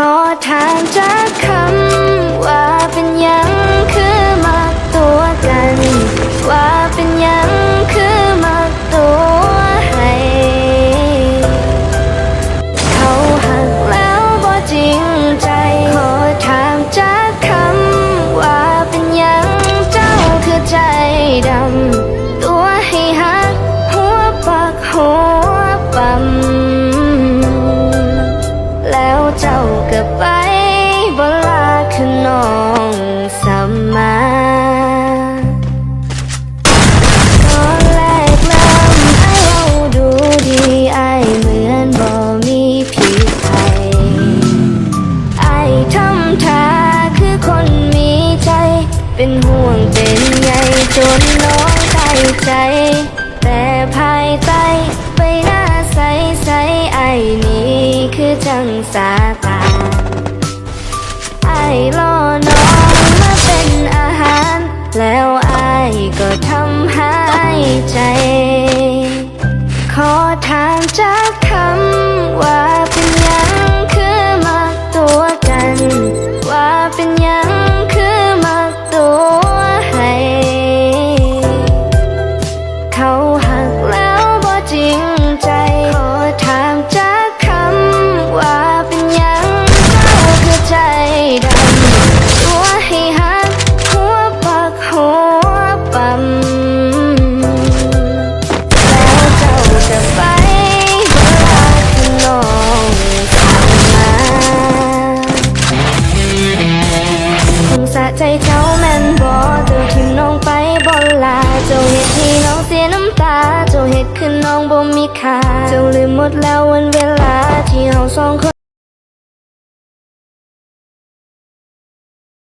ขอถามจากคำว่าเป็นยังคือมาตัวกัน ว่าเป็นยังคือมาตัวให้ เขาหักแล้วบ่จริงใจ ขอถามจากคำว่าเป็นยังเจ้าคือใจดำตัวให้หักหัวปักหัว เจ้าก็ไปบลาคือน้องสัมมาก่อนแรกเริ่มไอ้เราดูดีไอ้เหมือนบ่มีผิดใครไอ้ทำท่าคือคนมีใจ เป็นห่วงเป็นใยจนน้องตายใจ งสาตาไอ้ล่อน้องมาเป็นอาหาร แล้วไอ้ก็ทำหายใจ ขอถามจ เจ้าแม่นบ่เจ้าทิมน้องไปบนลาเจ้าเห็ดที่น้องเสียน้ำตา เจ้าเห็ดคือน้องบ่มีค่าเจ้าลืมหมดแล้ววันเวลาที่เฮาสองคน